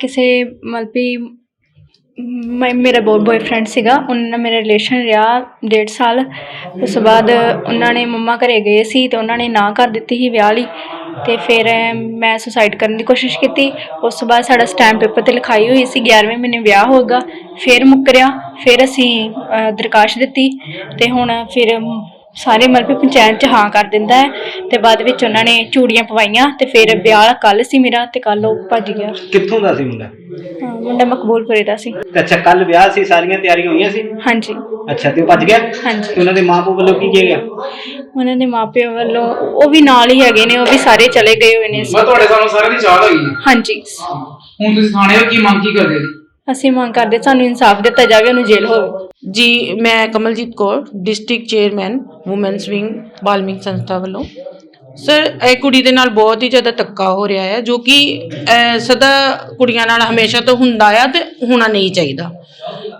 ਕਿਸੇ ਮਤਲਬ ਵੀ ਮੈਂ ਮੇਰਾ ਬੋ ਬॉयਫ੍ਰੈਂਡ ਸੀਗਾ ਉਹਨਾਂ ਨਾਲ ਮੇਰਾ ਰਿਲੇਸ਼ਨ ਰਿਹਾ ਡੇਢ ਸਾਲ। ਉਸ ਤੋਂ ਬਾਅਦ ਉਹਨਾਂ ਨੇ ਮੰਮਾ ਘਰੇ ਗਏ ਸੀ ਤੇ ਉਹਨਾਂ ਨੇ ਨਾ ਕਰ ਦਿੱਤੀ ਸੀ ਵਿਆਹ ਲਈ। ਤੇ ਫਿਰ ਮੈਂ ਸੁਸਾਈਡ ਕਰਨ ਦੀ ਕੋਸ਼ਿਸ਼ ਕੀਤੀ। ਉਸ ਤੋਂ ਬਾਅਦ ਸਾਡਾ ਸਟੈਂਪ ਪੇਪਰ ਤੇ ਲਿਖਾਈ ਹੋਈ ਸੀ 11ਵੇਂ ਮਹੀਨੇ ਵਿਆਹ ਹੋਗਾ ਫਿਰ ਮੁੱਕਰਿਆ ਫਿਰ ਅਸੀਂ ਅ, ਦਰਖਾਸ਼ ਦਿੱਤੀ। ਤੇ ਹੁਣ ਫਿਰ ਸਾਰੇ ਮਤਲਬ ਵੀ ਪੰਚਾਇਤ ਚ ਹਾਂ ਕਰ ਦਿੰਦਾ ਹੈ ਤੇ ਬਾਅਦ ਵਿੱਚ ਉਹਨਾਂ ਨੇ ਚੂੜੀਆਂ ਪਵਾਈਆਂ ਤੇ ਫਿਰ ਵਿਆਹ ਕੱਲ ਸੀ ਮੇਰਾ ਤੇ ਕੱਲ ਉਹ ਭੱਜ ਗਿਆ। ਕਿੱਥੋਂ ਦਾ ਸੀ ਮੁੰਡਾ? ਹਾਂ, ਮੁੰਡਾ ਮਕਬੂਲਪੁਰੇ ਦਾ ਸੀ। ਤੇ ਅੱਛਾ ਕੱਲ ਵਿਆਹ ਸੀ ਸਾਰੀਆਂ ਤਿਆਰੀਆਂ ਹੋਈਆਂ ਸੀ? ਹਾਂਜੀ। ਅੱਛਾ ਤੇ ਉਹ ਭੱਜ ਗਿਆ? ਹਾਂਜੀ। ਤੇ ਉਹਨਾਂ ਦੇ ਮਾਪੇ ਵੱਲੋਂ ਕੀ ਕਿਹਾ ਗਿਆ? ਉਹਨਾਂ ਦੇ ਮਾਪਿਆਂ ਵੱਲੋਂ ਉਹ ਵੀ ਨਾਲ ਹੀ ਹੈਗੇ ਨੇ ਉਹ ਵੀ ਸਾਰੇ ਚਲੇ ਗਏ ਹੋਏ ਨੇ। ਮੈਂ ਤੁਹਾਡੇ ਸਾਹਮਣੇ ਸਾਰਿਆਂ ਦੀ ਚਾਹ ਹੋਈ ਹਾਂਜੀ। ਹੁਣ ਤੁਸੀਂ ਥਾਣੇ ਹੋ ਕੀ ਮੰਗ ਕੀ ਕਰਦੇ? ਜੀ ਅਸੀਂ ਮੰਗ ਕਰਦੇ ਸਾਨੂੰ ਇਨਸਾਫ ਦਿੱਤਾ ਜਾਵੇ, ਉਹਨੂੰ ਜੇਲ੍ਹ ਹੋਵੇ। ਜੀ, ਮੈਂ Kamaljit Kaur, district chairman women's wing, Balmik ਸੰਸਥਾ ਵੱਲੋਂ। ਸਰ, ਇਹ ਕੁੜੀ ਦੇ ਨਾਲ ਬਹੁਤ ਹੀ ਜ਼ਿਆਦਾ ਧੱਕਾ ਹੋ ਰਿਹਾ ਹੈ, ਜੋ ਕਿ ਸਦਾ ਕੁੜੀਆਂ ਨਾਲ ਹਮੇਸ਼ਾ ਤੋਂ ਹੁੰਦਾ ਆ ਤੇ ਹੋਣਾ ਨਹੀਂ ਚਾਹੀਦਾ।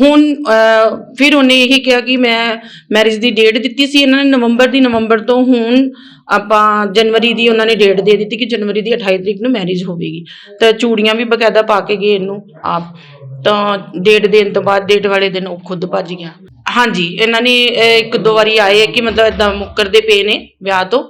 ਹੁਣ ਫਿਰ ਉਹਨੇ ਇਹੀ ਕਿਹਾ ਕਿ ਮੈਂ ਮੈਰਿਜ ਦੀ ਡੇਟ ਦਿੱਤੀ ਸੀ, ਇਹਨਾਂ ਨੇ ਨਵੰਬਰ ਦੀ, ਨਵੰਬਰ ਤੋਂ ਹੁਣ ਆਪਾਂ ਜਨਵਰੀ ਦੀ ਉਹਨਾਂ ਨੇ ਡੇਟ ਦੇ ਦਿੱਤੀ ਕਿ ਜਨਵਰੀ ਦੀ 28 ਤਰੀਕ ਨੂੰ ਮੈਰਿਜ ਹੋਵੇਗੀ। ਤਾਂ ਚੂੜੀਆਂ ਵੀ ਬਕਾਇਦਾ ਪਾ ਕੇ ਗਏ ਇਹਨੂੰ, ਆਪ। ਤਾਂ ਡੇਟ ਦੇਣ ਤੋਂ ਬਾਅਦ ਡੇਟ ਵਾਲੇ ਦਿਨ ਉਹ ਖੁਦ ਭੱਜ ਗਿਆ। ਹਾਂਜੀ, ਇਹਨਾਂ ਨੇ ਇੱਕ ਦੋ ਵਾਰੀ ਆਏ ਕਿ ਮਤਲਬ ਇਦਾਂ ਮੁੱਕਰਦੇ ਪਏ ਨੇ ਵਿਆਹ ਤੋਂ,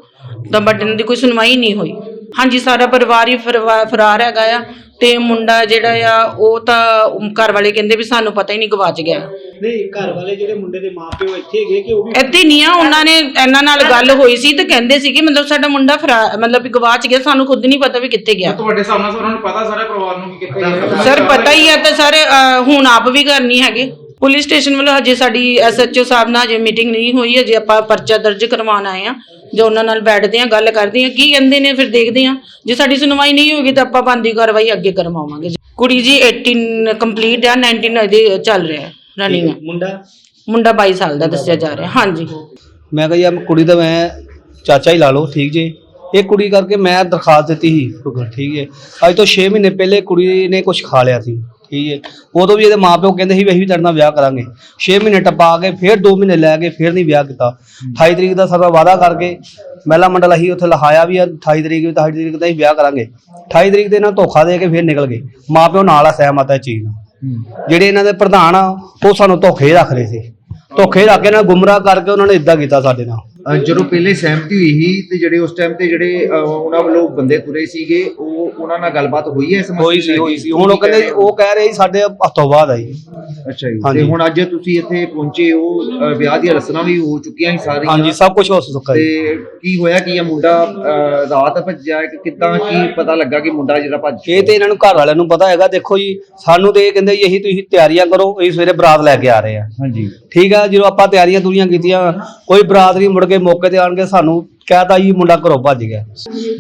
ਤਾਂ ਬਟ ਇਹਨਾਂ ਦੀ ਕੋਈ ਸੁਣਵਾਈ ਨਹੀਂ ਹੋਈ। ਹਾਂਜੀ, ਸਾਰਾ ਪਰਿਵਾਰ ਹੀ ਫਰਵਾ- ਫਰਾਰ ਹੈਗਾ ਆ। ਤੇ ਮੁੰਡਾ ਜਿਹੜਾ ਆ ਉਹ ਤਾਂ ਘਰ ਵਾਲੇ ਕਹਿੰਦੇ ਵੀ ਸਾਨੂੰ ਪਤਾ ਹੀ ਨਹੀਂ ਗਵਾਚ ਗਿਆ। ਨਹੀਂ ਘਰ ਵਾਲੇ ਜਿਹੜੇ ਮੁੰਡੇ ਦੇ ਮਾਪੇ ਉਹ ਇੱਥੇ ਹੈਗੇ ਕਿ ਉਹ ਵੀ ਇੱਥੇ ਨਹੀਂ ਆ ਉਹਨਾਂ ਨੇ ਇਹਨਾਂ ਨਾਲ ਗੱਲ ਹੋਈ ਸੀ ਤੇ ਕਹਿੰਦੇ ਸੀ ਕਿ ਮਤਲਬ ਸਾਡਾ ਮੁੰਡਾ ਫਰਾ- ਮਤਲਬ ਵੀ ਗਵਾਚ ਗਿਆ ਸਾਨੂੰ ਖੁਦ ਨਹੀਂ ਪਤਾ ਵੀ ਕਿੱਥੇ ਗਿਆ। ਤੁਹਾਡੇ ਸਾਹਮਣੇ ਸਾਰਿਆਂ ਨੂੰ ਪਤਾ ਸਾਰੇ ਪਰਿਵਾਰ ਨੂੰ ਕਿ ਕਿੱਥੇ ਗਏ ਸਰ ਪਤਾ ਹੀ ਹੈ ਤਾਂ ਸਰ ਅਹ, ਹੁਣ ਆਪ ਵੀ ਘਰ ਨਹੀਂ ਹੈਗੇ। ਪੁਲਿਸ ਸਟੇਸ਼ਨ ਵੱਲੋਂ ਹਜੇ ਸਾਡੀ ਐਸਐਚਓ ਸਾਹਿਬ ਨਾਲ ਹਜੇ ਮੀਟਿੰਗ ਨਹੀਂ ਹੋਈ ਹਜੇ ਆਪਾਂ ਪਰਚਾ ਦਰਜ ਕਰਵਾਉਣ ਆਏ ਆ ਜੋ ਉਹਨਾਂ ਨਾਲ ਬੈਠਦੇ ਆ ਗੱਲ ਕਰਦੇ ਆ ਕੀ ਕਹਿੰਦੇ ਨੇ ਫਿਰ ਦੇਖਦੇ ਆ ਜੇ ਸਾਡੀ ਸੁਣਵਾਈ ਨਹੀਂ ਹੋਗੀ ਤਾਂ ਆਪਾਂ ਬੰਦੀ ਕਾਰਵਾਈ ਅੱਗੇ ਕਰਵਾਵਾਂਗੇ। ਕੁੜੀ ਜੀ 18 ਕੰਪਲੀਟ ਆ 19 ਇਹਦੇ ਚੱਲ ਰਿਹਾ ਰਨਿੰਗ ਮੁੰਡਾ? ਮੁੰਡਾ 22 ਸਾਲ ਦਾ ਦੱਸਿਆ ਜਾ ਰਿਹਾ ਹਾਂਜੀ। ਮੈਂ ਕਿਹਾ ਯਾਰ ਕੁੜੀ ਦਾ ਮੈਂ ਚਾਚਾ ਹੀ ਲਾ ਲਓ ਠੀਕ ਜੇ। ਇਹ ਕੁੜੀ ਕਰਕੇ ਮੈਂ ਦਰਖਾਸਤ ਦਿੱਤੀ ਸੀ ਠੀਕ ਹੈ। ਅੱਜ ਤੋਂ 6 ਮਹੀਨੇ ਪਹਿਲੇ ਕੁੜੀ ਨੇ ਕੁਝ ਖਾ ਲਿਆ ਸੀ। ਠੀਕ ਹੈ। ਉਦੋਂ ਵੀ ਇਹਦੇ ਮਾਪਿਓ ਕਹਿੰਦੇ ਸੀ ਵੀ ਅਸੀਂ ਵੀ ਤੇਰੇ ਨਾਲ ਵਿਆਹ ਕਰਾਂਗੇ। 6 ਮਹੀਨੇ ਟੱਪਾ ਕੇ ਫਿਰ 2 ਮਹੀਨੇ ਲੈ ਕੇ ਫਿਰ ਨਹੀਂ ਵਿਆਹ ਕੀਤਾ। 28 ਤਰੀਕ ਦਾ ਸਾਡਾ ਵਾਅਦਾ ਕਰਕੇ ਮਹਿਲਾ ਮੰਡਲ ਅਸੀਂ ਉੱਥੇ ਲਿਖਾਇਆ ਵੀ ਆ 28 ਤਰੀਕ ਵੀ 28 ਤਰੀਕ ਦਾ ਅਸੀਂ ਵਿਆਹ ਕਰਾਂਗੇ। 28 ਤਰੀਕ ਦੇ ਨਾਲ ਧੋਖਾ ਦੇ ਕੇ ਫਿਰ ਨਿਕਲ ਗਏ। ਮਾਪਿਓ ਨਾਲ ਆ, ਸਹਿਮਤ ਹੈ ਚੀਜ਼ ਨਾਲ। ਜਿਹੜੇ ਇਹਨਾਂ ਦੇ ਪ੍ਰਧਾਨ ਆ, ਉਹ ਸਾਨੂੰ ਧੋਖੇ ਰੱਖ ਰਹੇ ਸੀ। ਧੋਖੇ ਰੱਖ ਕੇ ਨਾ ਗੁੰਮਰਾਹ ਕਰਕੇ ਉਹਨਾਂ ਨੇ ਇਦਾਂ ਕੀਤਾ ਸਾਡੇ ਨਾਲ। ਜਦੋਂ ਪਹਿਲੇ ਸਹਿਮਤੀ ਹੋਈ ਸੀ ਤੇ ਜਿਹੜੇ ਉਸ ਟਾਈਮ ਤੇ ਜਿਹੜੇ ਉਹਨਾਂ ਵੱਲੋਂ ਬੰਦੇ ਤੁਰੇ ਸੀਗੇ, ਉਹ ਉਹਨਾਂ ਨਾਲ ਗੱਲਬਾਤ ਹੋਈ ਹੈ ਇਸ ਮਸਲੇ ਹੋਈ ਸੀ? ਹੋਈ ਸੀ। ਹੁਣ ਉਹ ਕਹਿੰਦੇ ਉਹ ਕਹਿ ਰਹੇ ਸਾਡੇ ਹੱਥੋਂ ਬਾਅਦ ਆਈ। ਅੱਛਾ ਜੀ। ਤੇ ਹੁਣ ਅੱਜ ਤੁਸੀਂ ਇੱਥੇ ਪਹੁੰਚੇ ਹੋ ਵਿਆਹ ਦੀਆਂ ਰਸਮਾਂ ਵੀ ਹੋ ਚੁੱਕੀਆਂ ਸੀ ਸਾਰੀਆਂ। ਹਾਂਜੀ ਸਭ ਕੁਝ ਹੋ ਚੁੱਕਾ ਤੇ ਕੀ ਹੋਇਆ ਕੀ ਇਹ ਮੁੰਡਾ ਰਾਤ ਭੱਜਿਆ ਕਿ ਕਿੱਦਾਂ ਕੀ ਪਤਾ ਲੱਗਾ ਕਿ ਮੁੰਡਾ ਜਿਹੜਾ ਭੱਜ ਇਹ ਤੇ ਇਹਨਾਂ ਨੂੰ ਘਰ ਵਾਲਿਆਂ ਨੂੰ ਪਤਾ ਹੈਗਾ ਦੇਖੋ ਜੀ ਸਾਨੂੰ ਤੇ ਇਹ ਕਹਿੰਦੇ ਜੀ ਇਹੀ ਤੁਸੀਂ ਤਿਆਰੀਆਂ ਕਰੋ ਅਸੀਂ ਸਵੇਰੇ ਬਰਾਤ ਲੈ ਕੇ ਆ ਰਹੇ ਆ ਹਾਂਜੀ। ਠੀਕ ਆ ਜਦੋਂ ਆਪਾਂ ਤਿਆਰੀਆਂ ਤੁਰੀਆਂ ਕੀਤੀਆਂ ਕੋਈ ਬਰਾਤ ਨਹੀਂ ਮੁੜ ਕੇ ਮੌਕੇ ਤੇ ਆਣ ਕੇ ਸਾਨੂੰ ਕਹਿਤਾ ਜੀ ਮੁੰਡਾ ਘਰੋਂ ਭੱਜ ਗਿਆ।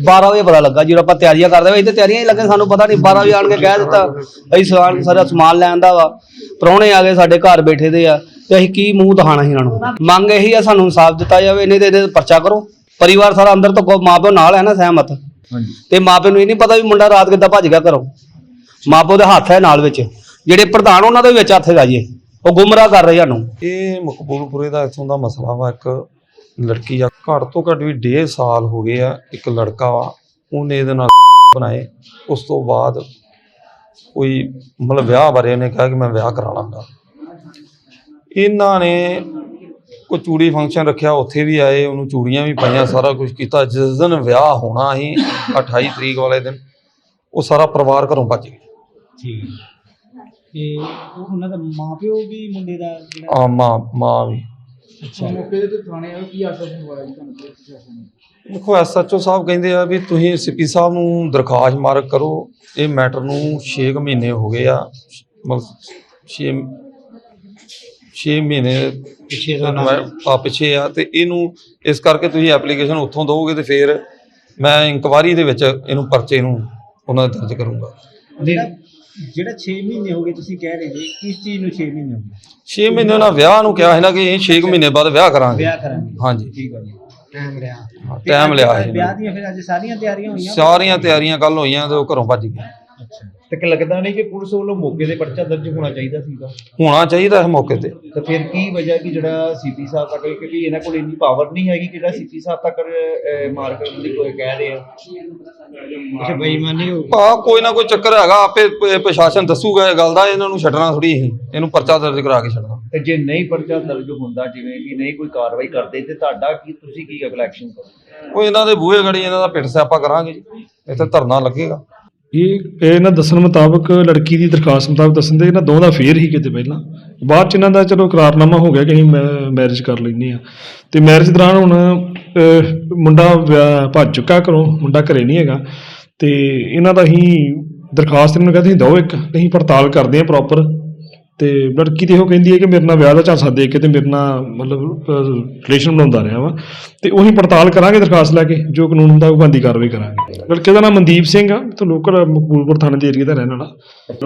12 ਵਜੇ ਪਤਾ ਲੱਗਾ ਜਦੋਂ ਆਪਾਂ ਤਿਆਰੀਆਂ ਕਰਦੇ ਹੋਏ ਤੇ ਤਿਆਰੀਆਂ ਹੀ ਲੱਗੇ ਸਾਨੂੰ ਪਤਾ ਨਹੀਂ 12 ਵਜੇ ਆਣ ਕੇ ਕਹਿ ਦਿੱਤਾ ਅਸੀਂ ਸਮਾਨ ਸਾਰਾ ਸਮਾਨ ਲੈਣ ਦਾ ਵਾ ਪ੍ਰਾਹੁਣੇ ਆ ਗਏ ਸਾਡੇ ਘਰ ਬੈਠੇ ਦੇ ਆ ਤੇ ਅਸੀਂ ਕੀ ਮੂੰਹ ਦਿਖਾਣਾ ਸੀ ਇਹਨਾਂ ਨੂੰ? ਮੰਗ ਇਹੀ ਆ ਸਾਨੂੰ ਇਨਸਾਫ ਦਿੱਤਾ ਜਾਵੇ ਨਹੀਂ ਤੇ ਇਹਦੇ ਪਰਚਾ ਕਰੋ। ਪਰਿਵਾਰ ਸਾਰਾ ਅੰਦਰ ਤੋਂ ਮਾਪਿਓ ਨਾਲ ਹੈ ਨਾ ਸਹਿਮਤ। ਤੇ ਮਾਪੇ ਨੂੰ ਇਹ ਨਹੀਂ ਪਤਾ ਵੀ ਮੁੰਡਾ ਰਾਤ ਕਿੱਦਾਂ ਭੱਜ ਗਿਆ ਘਰੋਂ। ਮਾਪੇ ਦੇ ਹੱਥ ਹੈ ਨਾਲ ਵਿੱਚ। ਜਿਹੜੇ ਪ੍ਰਧਾਨ ਉਹਨਾਂ ਦੇ ਵਿੱਚ ਹੱਥ ਹੈਗਾ ਜੀ। ਉਹ ਗੁੰਮਰਾਹ ਕਰ ਰਹੇ ਸਾਨੂੰ। ਇਹ ਮਕਬੂਲਪੁਰੇ ਦਾ ਇੱਥੋਂ ਦਾ ਮਸਲਾ ਵਾ ਇੱਕ ਲੜਕੀ ਆ ਘੱਟ ਤੋਂ ਘੱਟ ਵੀ 1.5 ਸਾਲ ਹੋ ਗਏ ਆ ਇੱਕ ਲੜਕਾ ਵਾ ਉਹਨੇ ਇਹਦੇ ਨਾਲ ਬਣਾਏ। ਉਸ ਤੋਂ ਬਾਅਦ ਕੋਈ ਮਤਲਬ ਵਿਆਹ ਬਾਰੇ ਉਹਨੇ ਕਿਹਾ ਕਿ ਮੈਂ ਵਿਆਹ ਕਰਾ ਲਾਂਗਾ। ਇਹਨਾਂ ਨੇ ਕੋਈ ਚੂੜੀ ਫੰਕਸ਼ਨ ਰੱਖਿਆ ਉੱਥੇ ਵੀ ਆਏ ਉਹਨੂੰ ਚੂੜੀਆਂ ਵੀ ਪਾਈਆਂ ਸਾਰਾ ਕੁਝ ਕੀਤਾ। ਜਿਸ ਦਿਨ ਵਿਆਹ ਹੋਣਾ ਸੀ 28 ਤਰੀਕ ਵਾਲੇ ਦਿਨ ਉਹ ਸਾਰਾ ਪਰਿਵਾਰ ਘਰੋਂ ਭੱਜ ਗਿਆ ਠੀਕ ਤੇ ਉਹ ਉਹਨਾਂ ਦਾ ਮਾਪਿਓ ਵੀ ਮੁੰਡੇ ਦਾ ਜਿਹੜਾ ਆ ਮਾਂ ਮਾਂ ਵੀ। ਮੌਕੇ ਤੇ ਥਾਣੇ ਆਏ ਕੀ ਆਸ਼ਵਾਸਨ ਹੋਇਆ ਜੀ ਤੁਹਾਨੂੰ ਪੁਲਿਸ ਪ੍ਰਸ਼ਾਸਨ ਨੇ? ਦੇਖੋ ਐਸਐਚਓ ਸਾਹਿਬ ਕਹਿੰਦੇ ਆ ਵੀ ਤੁਸੀਂ ਸੀਪੀ ਸਾਹਿਬ ਨੂੰ ਦਰਖਾਸਤ ਮਾਰਕ ਕਰੋ ਇਹ ਮੈਟਰ ਨੂੰ 6 ਮਹੀਨੇ ਹੋ ਗਏ ਆ ਮਤਲਬ 6 6 ਮਹੀਨੇ ਪਿੱਛੇ ਦਾ ਨਾਮ ਆ ਪਿੱਛੇ ਆ ਤੇ ਇਹਨੂੰ ਇਸ ਕਰਕੇ ਤੁਸੀਂ ਐਪਲੀਕੇਸ਼ਨ ਉੱਥੋਂ ਦਿਓਗੇ ਤੇ ਫਿਰ ਮੈਂ ਇਨਕੁਆਰੀ ਦੇ ਵਿੱਚ ਇਹਨੂੰ ਪਰਚੇ ਨੂੰ ਉਹਨਾਂ ਦਾ ਦਰਜ ਕਰੂੰਗਾ। ਜਿਹੜਾ ਜਿਹੜਾ 6 ਮਹੀਨੇ ਹੋ ਗਏ ਤੁਸੀਂ ਕਹਿ ਰਹੇ ਜੀ ਕਿਸ ਚੀਜ਼ ਨੂੰ 6 ਮਹੀਨੇ ਹੋ ਗਏ? 6 ਮਹੀਨੇ ਉਹਨਾਂ ਵਿਆਹ ਨੂੰ ਕਿਹਾ ਸੀ ਨਾ ਕਿ ਅਸੀਂ 6 ਮਹੀਨੇ ਬਾਅਦ ਵਿਆਹ ਕਰਾਂਗੇ। ਵਿਆਹ ਕਰਾਂਗੇ। ਹਾਂਜੀ। ਠੀਕ ਹੈ ਜੀ। ਟਾਈਮ ਲਿਆ ਹਾਂ, ਟਾਈਮ ਲਿਆ ਸੀ ਵਿਆਹ ਦੀਆਂ ਫਿਰ ਅੱਜ ਸਾਰੀਆਂ ਤਿਆਰੀਆਂ ਹੋਈਆਂ? ਸਾਰੀਆਂ ਤਿਆਰੀਆਂ ਕੱਲ ਹੋਈਆਂ ਤੇ ਉਹ ਘਰੋਂ ਭੱਜ ਗਏ। ਤੇ ਕਿ ਲੱਗਦਾ ਨਹੀਂ ਕਿ ਪੁਲਿਸ ਵੱਲੋਂ ਮੌਕੇ ਤੇ ਪਰਚਾ ਦਰਜ ਹੋਣਾ ਚਾਹੀਦਾ ਸੀਗਾ? ਹੋਣਾ ਚਾਹੀਦਾ ਇਸ ਮੌਕੇ ਤੇ। ਤਾਂ ਫਿਰ ਕੀ ਵਜ੍ਹਾ ਕਿ ਜਿਹੜਾ ਸੀਪੀ ਸਾਹਿਬ ਤੱਕ ਕਿਉਂਕਿ ਇਹਨਾਂ ਕੋਲ ਇੰਨੀ ਪਾਵਰ ਨਹੀਂ ਹੈਗੀ ਕਿ ਜਿਹੜਾ ਸੀਪੀ ਸਾਹਿਬ ਤੱਕ ਅਹ, ਮਾਰ ਕਰਨ ਦੀ ਕੋਈ ਕਹਿ ਰਹੇ। ਆ ਅੱਛਾ ਬੇਈਮਾਨੀ ਹੋ ਆ ਕੋਈ ਨਾ ਕੋਈ ਚੱਕਰ ਹੈਗਾ ਆਪੇ ਪ- ਪ੍ਰਸ਼ਾਸਨ ਦੱਸੂਗਾ ਇਹ ਗੱਲ ਦਾ ਇਹਨਾਂ ਨੂੰ ਛੱਡਣਾ ਥੋੜੀ ਅਸੀਂ ਇਹਨੂੰ ਪਰਚਾ ਦਰਜ ਕਰਾ ਕੇ ਛੱਡਣਾ। ਤੇ ਜੇ ਨਹੀਂ ਪਰਚਾ ਦਰਜ ਹੁੰਦਾ ਜਿਵੇਂ ਕਿ ਨਹੀਂ ਕੋਈ ਕਾਰਵਾਈ ਕਰਦੇ ਤੇ ਤੁਹਾਡਾ ਕੀ ਤੁਸੀਂ ਕੀ ਅਗਲਾ ਐਕਸ਼ਨ ਕਰੋਗੇ? ਉਹ ਇਹਨਾਂ ਦੇ ਬੂਹੇ ਗੜੀ ਇਹਨਾਂ ਦਾ ਪਿੱਟ ਸਿਆਪਾ ਕਰਾਂਗੇ ਜੀ ਇੱਥੇ ਧਰਨਾ ਲੱਗੇਗਾ। ਇਹ ਇਹਨਾਂ ਦੱਸਣ ਮੁਤਾਬਕ ਲੜਕੀ ਦੀ ਦਰਖਾਸਤ ਮੁਤਾਬਕ ਦੱਸਣ ਦੇ ਇਹਨਾਂ ਦੋਵਾਂ ਦਾ ਫੇਰ ਹੀ ਕਿਤੇ ਪਹਿਲਾਂ। ਬਾਅਦ ਚ ਇਹਨਾਂ ਦਾ ਚਲੋ ਇਕਰਾਰਨਾਮਾ ਹੋ ਗਿਆ ਕਿ ਅਸੀਂ ਮੈਰਿਜ ਕਰ ਲੈਂਦੇ ਆ ਤੇ ਮੈਰਿਜ ਦੌਰਾਨ ਹੁਣ ਮੁੰਡਾ ਵਿਆਹ- ਭੱਜ ਚੁੱਕਾ ਘਰੋਂ, ਮੁੰਡਾ ਘਰੇ ਨਹੀਂ ਹੈਗਾ। ਤੇ ਇਹਨਾਂ ਦਾ ਅਸੀਂ ਦਰਖਾਸਤ ਇਹਨਾਂ ਨੂੰ ਕਹਿੰਦੇ ਦਿਓ ਇੱਕ ਅਸੀਂ ਪੜਤਾਲ ਕਰਦੇ ਆ ਪ੍ਰੋਪਰ ਤੇ ਲੜਕੀ ਤੇ ਉਹ ਕਹਿੰਦੀ ਹੈ ਕਿ ਮੇਰੇ ਨਾਲ ਵਿਆਹ ਦਾ ਝਾਂਸਾ ਦੇ ਕੇ ਤੇ ਮੇਰੇ ਨਾਲ ਮਤਲਬ ਰਿਲੇਸ਼ਨ ਬਣਾਉਂਦਾ ਰਿਹਾ ਵਾ। ਤੇ ਉਹੀ ਪੜਤਾਲ ਕਰਾਂਗੇ ਦਰਖਾਸਤ ਲੈ ਕੇ ਜੋ ਕਾਨੂੰਨ ਹੁੰਦਾ ਉਹ ਬੰਦੀ ਕਾਰਵਾਈ ਕਰਾਂਗੇ। ਲੜਕੇ ਦਾ ਨਾਮ ਮਨਦੀਪ ਸਿੰਘ ਆ ਤੇ ਲੋਕਲ ਮਕਬੂਲਪੁਰ ਥਾਣੇ ਦੇ ਏਰੀਆ ਦਾ ਰਹਿਣ ਵਾਲਾ।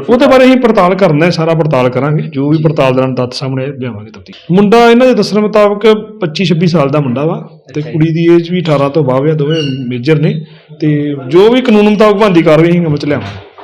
ਉਹਦੇ ਬਾਰੇ ਅਸੀਂ ਪੜਤਾਲ ਕਰਨਾ ਹੈ ਸਾਰਾ ਪੜਤਾਲ ਕਰਾਂਗੇ ਜੋ ਵੀ ਪੜਤਾਲ ਦੌਰਾਨ ਤੱਥ ਸਾਹਮਣੇ ਲਿਆਵਾਂਗੇ ਤਫਤੀਸ਼। ਮੁੰਡਾ ਇਹਨਾਂ ਦੇ ਦੱਸਣ ਮੁਤਾਬਕ 25 26 ਸਾਲ ਦਾ ਮੁੰਡਾ ਵਾ ਤੇ ਕੁੜੀ ਦੀ ਏਜ ਵੀ 18 ਤੋਂ ਬਾਅਦ ਆ ਦੋਵੇਂ ਮੇਜਰ ਨੇ। ਤੇ ਜੋ ਵੀ ਕਾਨੂੰਨ ਮੁਤਾਬਕ ਬੰਦੀ ਕਾਰਵਾਈ ਅਸੀਂ ਅਮਲ ਚ ਲਿਆਵਾਂਗੇ।